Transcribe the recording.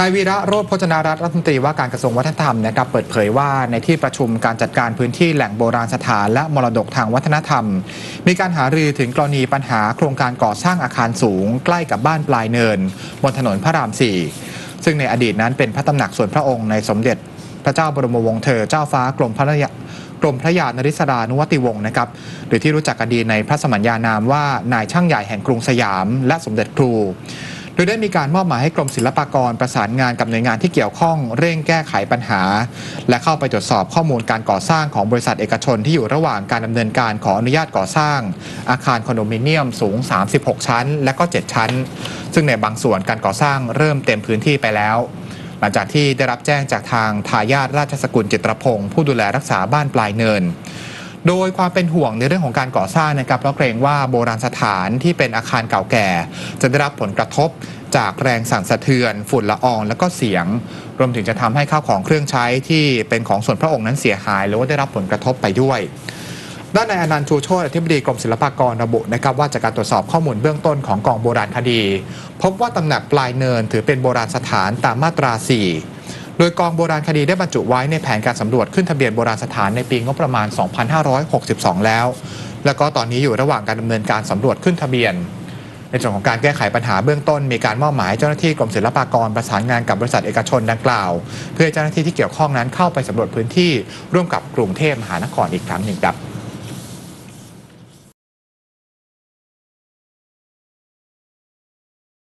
นายวีระโรธพจนารัตน์รัฐมนตรีว่าการกระทรวงวัฒนธรรมนะครับเปิดเผยว่าในที่ประชุมการจัดการพื้นที่แหล่งโบราณสถานและมรดกทางวัฒนธรรม มีการหารือถึงกรณีปัญหาโครงการก่อสร้างอาคารสูง ใกล้กับบ้านปลายเนิน บนถนนพระรามสี่ซึ่งในอดีตนั้นเป็นพระตำหนักส่วนพระองค์ในสมเด็จ พระเจ้าบรมวงศ์เธอเจ้าฟ้ากรมพระยากรมพระยานริศรานุวัติวงศ์นะครับหรือที่รู้จักกันดีในพระสมัญญานามว่านายช่างใหญ่แห่งกรุงสยาม และสมเด็จครู ดยได้มีการมอบหมายให้กรมศิลปากรประสานงานกับหน่วยงานที่เกี่ยวข้องเร่งแก้ไขปัญหา และเข้าไปตรวจสอบข้อมูลการก่อสร้างของบริษัทเอกชนที่อยู่ระหว่างการดำเนินการขออนุญาตก่อสร้าง อาคารคอนโดมิเนียมสูง 36 ชั้น และก็ 7 ชั้น ซึ่งในบางส่วนการก่อสร้างเริ่มเต็มพื้นที่ไปแล้วหลังจากที่ได้รับแจ้งจากทางทายาทราชสกุลจิตรพงศ์ผู้ดูแลรักษาบ้านปลายเนิน โดยความเป็นห่วงในเรื่องของการก่อสร้างนะครับเพราะเกรงว่าโบราณสถานที่เป็นอาคารเก่าแก่ จะได้รับผลกระทบจากแรงสั่นสะเทือน ฝุ่นละออง และก็เสียง รวมถึงจะทำให้ข้าวของเครื่องใช้ที่เป็นของส่วนพระองค์นั้นเสียหาย หรือว่าได้รับผลกระทบไปด้วยด้านนายอนันต์ชูโชติอธิบดีกรมศิลปากรระบุนะครับว่าจากการตรวจสอบข้อมูลเบื้องต้นของกองโบราณคดี พบว่าตำหนักปลายเนินถือเป็นโบราณสถานตามมาตรา 4 โดยกองโบราณคดีได้บรรจุไว้ในแผนการสำรวจขึ้นทะเบียนโบราณสถานในปีงบประมาณ 2562 แล้ว แล้วก็ตอนนี้อยู่ระหว่างการดำเนินการสำรวจขึ้นทะเบียน ในส่วนของการแก้ไขปัญหาเบื้องต้น มีการมอบหมายเจ้าหน้าที่กรมศิลปากรประสานงานกับบริษัทเอกชนดังกล่าว เพื่อให้เจ้าหน้าที่ที่เกี่ยวข้องนั้นเข้าไปสำรวจพื้นที่ร่วมกับกรุงเทพมหานครอีกครั้งหนึ่งครับ